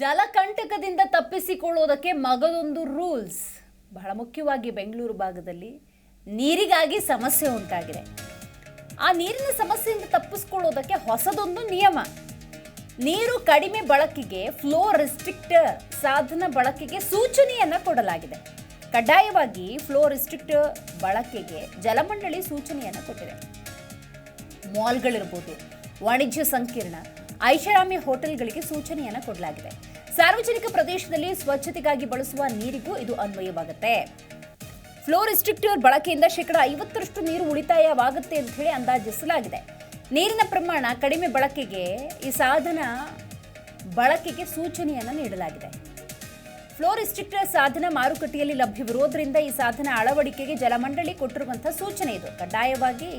ಜಲಕಂಟಕದಿಂದ ತಪ್ಪಿಸಿಕೊಳ್ಳುವುದಕ್ಕೆ ಮಗದೊಂದು ರೂಲ್ಸ್. ಬಹಳ ಮುಖ್ಯವಾಗಿ ಬೆಂಗಳೂರು ಭಾಗದಲ್ಲಿ ನೀರಿಗಾಗಿ ಸಮಸ್ಯೆ ಉಂಟಾಗಿದೆ. ಆ ನೀರಿನ ಸಮಸ್ಯೆಯಿಂದ ತಪ್ಪಿಸ್ಕೊಳ್ಳೋದಕ್ಕೆ ಹೊಸದೊಂದು ನಿಯಮ. ನೀರು ಕಡಿಮೆ ಬಳಕೆಗೆ ಫ್ಲೋ ರಿಸ್ಟ್ರಿಕ್ಟರ್ ಸಾಧನ ಬಳಕೆಗೆ ಸೂಚನೆಯನ್ನು ಕೊಡಲಾಗಿದೆ. ಕಡ್ಡಾಯವಾಗಿ ಫ್ಲೋ ರಿಸ್ಟ್ರಿಕ್ಟರ್ ಬಳಕೆಗೆ ಜಲಮಂಡಳಿ ಸೂಚನೆಯನ್ನು ಕೊಟ್ಟಿದೆ. ಮಾಲ್ಗಳಿರ್ಬೋದು, ವಾಣಿಜ್ಯ ಸಂಕೀರ್ಣ ಐಷಾರಾಮಿ ಹೋಟೆಲ್ಗಳಿಗೆ ಸೂಚನೆಯನ್ನು ಕೊಡಲಾಗಿದೆ. ಸಾರ್ವಜನಿಕ ಪ್ರದೇಶದಲ್ಲಿ ಸ್ವಚ್ಛತೆಗಾಗಿ ಬಳಸುವ ನೀರಿಗೂ ಇದು ಅನ್ವಯವಾಗುತ್ತೆ. ಫ್ಲೋರ್ ರಿಸ್ಟ್ರಿಕ್ಟರ್ ಬಳಕೆಯಿಂದ ಶೇಕಡ ಐವತ್ತರಷ್ಟು ನೀರು ಉಳಿತಾಯವಾಗುತ್ತೆ ಅಂತ ಹೇಳಿ ಅಂದಾಜಿಸಲಾಗಿದೆ. ನೀರಿನ ಪ್ರಮಾಣ ಕಡಿಮೆ ಬಳಕೆಗೆ ಈ ಸಾಧನ ಬಳಕೆಗೆ ಸೂಚನೆಯನ್ನು ನೀಡಲಾಗಿದೆ. ಫ್ಲೋರ್ ರಿಸ್ಟ್ರಿಕ್ಟರ್ ಸಾಧನ ಮಾರುಕಟ್ಟೆಯಲ್ಲಿ ಲಭ್ಯವಿರುವುದರಿಂದ ಈ ಸಾಧನ ಅಳವಡಿಕೆಗೆ ಜಲಮಂಡಳಿ ಕೊಟ್ಟಿರುವಂತಹ ಸೂಚನೆ ಇದು. ಕಡ್ಡಾಯವಾಗಿ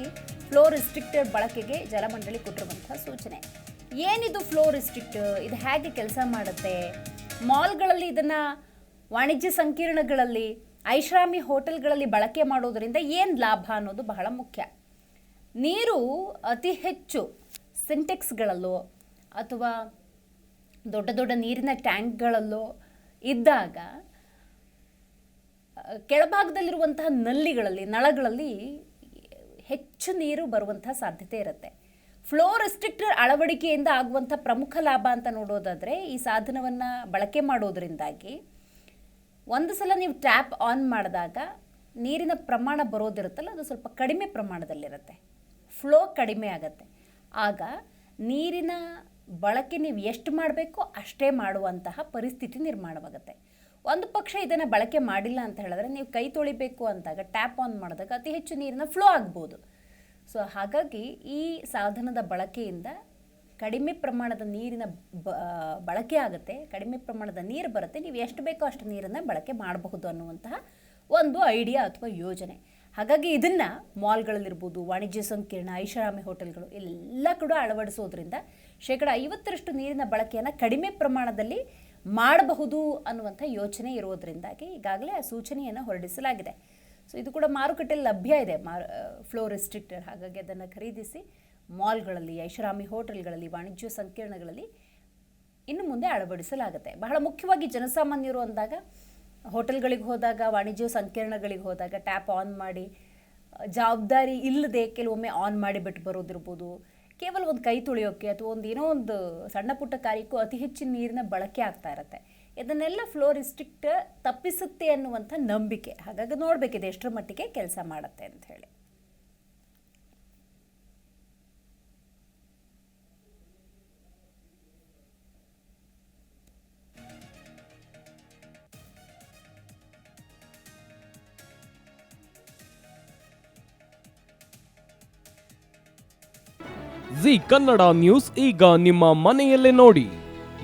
ಫ್ಲೋರ್ ರಿಸ್ಟ್ರಿಕ್ಟರ್ ಬಳಕೆಗೆ ಜಲಮಂಡಳಿ ಕೊಟ್ಟಿರುವಂತಹ ಸೂಚನೆ. ಏನಿದು ಫ್ಲೋ ರಿಸ್ಟ್ರಿಕ್ಟ್ ಇದು ಹೇಗೆ ಕೆಲಸ ಮಾಡುತ್ತೆ? ಮಾಲ್ಗಳಲ್ಲಿ ಇದನ್ನು ವಾಣಿಜ್ಯ ಸಂಕೀರ್ಣಗಳಲ್ಲಿ, ಐಷಾರಾಮಿ ಹೋಟೆಲ್ಗಳಲ್ಲಿ ಬಳಕೆ ಮಾಡೋದರಿಂದ ಏನು ಲಾಭ ಅನ್ನೋದು ಬಹಳ ಮುಖ್ಯ. ನೀರು ಅತಿ ಹೆಚ್ಚು ಸಿಂಟೆಕ್ಸ್ಗಳಲ್ಲೋ ಅಥವಾ ದೊಡ್ಡ ದೊಡ್ಡ ನೀರಿನ ಟ್ಯಾಂಕ್ಗಳಲ್ಲೋ ಇದ್ದಾಗ ಕೆಳಭಾಗದಲ್ಲಿರುವಂತಹ ನಲ್ಲಿಗಳಲ್ಲಿ, ನಳಗಳಲ್ಲಿ ಹೆಚ್ಚು ನೀರು ಬರುವಂತಹ ಸಾಧ್ಯತೆ ಇರುತ್ತೆ. ಫ್ಲೋ ರೆಸ್ಟ್ರಿಕ್ಟರ್ ಅಳವಡಿಕೆಯಿಂದ ಆಗುವಂಥ ಪ್ರಮುಖ ಲಾಭ ಅಂತ ನೋಡೋದಾದರೆ ಈ ಸಾಧನವನ್ನು ಬಳಕೆ ಮಾಡೋದರಿಂದಾಗಿ ಒಂದು ಸಲ ನೀವು ಟ್ಯಾಪ್ ಆನ್ ಮಾಡಿದಾಗ ನೀರಿನ ಪ್ರಮಾಣ ಬರೋದಿರುತ್ತಲ್ಲ, ಅದು ಸ್ವಲ್ಪ ಕಡಿಮೆ ಪ್ರಮಾಣದಲ್ಲಿರುತ್ತೆ. ಫ್ಲೋ ಕಡಿಮೆ ಆಗುತ್ತೆ. ಆಗ ನೀರಿನ ಬಳಕೆ ನೀವು ಎಷ್ಟು ಮಾಡಬೇಕೋ ಅಷ್ಟೇ ಮಾಡುವಂತಹ ಪರಿಸ್ಥಿತಿ ನಿರ್ಮಾಣವಾಗುತ್ತೆ. ಒಂದು ಪಕ್ಷ ಇದನ್ನು ಬಳಕೆ ಮಾಡಿಲ್ಲ ಅಂತ ಹೇಳಿದ್ರೆ ನೀವು ಕೈ ತೊಳಿಬೇಕು ಅಂದಾಗ, ಟ್ಯಾಪ್ ಆನ್ ಮಾಡಿದಾಗ ಅತಿ ಹೆಚ್ಚು ನೀರಿನ ಫ್ಲೋ ಆಗ್ಬೋದು. ಸೊ ಹಾಗಾಗಿ ಈ ಸಾಧನದ ಬಳಕೆಯಿಂದ ಕಡಿಮೆ ಪ್ರಮಾಣದ ನೀರಿನ ಬಳಕೆ ಆಗುತ್ತೆ, ಕಡಿಮೆ ಪ್ರಮಾಣದ ನೀರು ಬರುತ್ತೆ, ನೀವು ಎಷ್ಟು ಬೇಕೋ ಅಷ್ಟು ನೀರನ್ನು ಬಳಕೆ ಮಾಡಬಹುದು ಅನ್ನುವಂತಹ ಒಂದು ಐಡಿಯಾ ಅಥವಾ ಯೋಜನೆ. ಹಾಗಾಗಿ ಇದನ್ನು ಮಾಲ್ಗಳಲ್ಲಿರ್ಬೋದು, ವಾಣಿಜ್ಯ ಸಂಕೀರ್ಣ, ಐಷಾರಾಮಿ ಹೋಟೆಲ್ಗಳು ಎಲ್ಲ ಕೂಡ ಅಳವಡಿಸೋದ್ರಿಂದ ಶೇಕಡ ಐವತ್ತರಷ್ಟು ನೀರಿನ ಬಳಕೆಯನ್ನು ಕಡಿಮೆ ಪ್ರಮಾಣದಲ್ಲಿ ಮಾಡಬಹುದು ಅನ್ನುವಂಥ ಯೋಚನೆ ಇರೋದ್ರಿಂದಾಗಿ ಈಗಾಗಲೇ ಆ ಸೂಚನೆಯನ್ನು ಹೊರಡಿಸಲಾಗಿದೆ. ಸೊ ಇದು ಕೂಡ ಮಾರುಕಟ್ಟೆಯಲ್ಲಿ ಲಭ್ಯ ಇದೆ. ಮಾರ್ ಫ್ಲೋ ರೆಸ್ಟ್ರಿಕ್ಟರ್ ಹಾಗಾಗಿ ಅದನ್ನು ಖರೀದಿಸಿ ಮಾಲ್ಗಳಲ್ಲಿ ಐಷಾರಾಮಿ ಹೋಟೆಲ್ಗಳಲ್ಲಿ, ವಾಣಿಜ್ಯ ಸಂಕೀರ್ಣಗಳಲ್ಲಿ ಇನ್ನು ಮುಂದೆ ಅಳವಡಿಸಲಾಗುತ್ತೆ. ಬಹಳ ಮುಖ್ಯವಾಗಿ ಜನಸಾಮಾನ್ಯರು ಅಂದಾಗ ಹೋಟೆಲ್ಗಳಿಗೆ ಹೋದಾಗ, ವಾಣಿಜ್ಯ ಸಂಕೀರ್ಣಗಳಿಗೆ ಹೋದಾಗ ಟ್ಯಾಪ್ ಆನ್ ಮಾಡಿ ಜವಾಬ್ದಾರಿ ಇಲ್ಲದೆ ಕೆಲವೊಮ್ಮೆ ಆನ್ ಮಾಡಿ ಬಿಟ್ಟು ಬರೋದಿರ್ಬೋದು. ಕೇವಲ ಒಂದು ಕೈ ತೊಳೆಯೋಕ್ಕೆ ಅಥವಾ ಒಂದು ಏನೋ ಒಂದು ಸಣ್ಣ ಪುಟ್ಟ ಕಾರ್ಯಕ್ಕೂ ಅತಿ ಹೆಚ್ಚಿನ ನೀರಿನ ಬಳಕೆ ಆಗ್ತಾ ಇರುತ್ತೆ. ಇದನ್ನೆಲ್ಲ ಫ್ಲೋ ರಿಸ್ಟ್ರಿಕ್ಟ್ ತಪ್ಪಿಸುತ್ತೆ ಅನ್ನುವಂಥ ನಂಬಿಕೆ. ಹಾಗಾಗಿ ನೋಡಬೇಕಿದೆ ಎಷ್ಟರ ಮಟ್ಟಿಗೆ ಕೆಲಸ ಮಾಡುತ್ತೆ ಅಂತ ಹೇಳಿ. ಜಿ ಕನ್ನಡ ನ್ಯೂಸ್ ಈಗ ನಿಮ್ಮ ಮನೆಯಲ್ಲೇ ನೋಡಿ.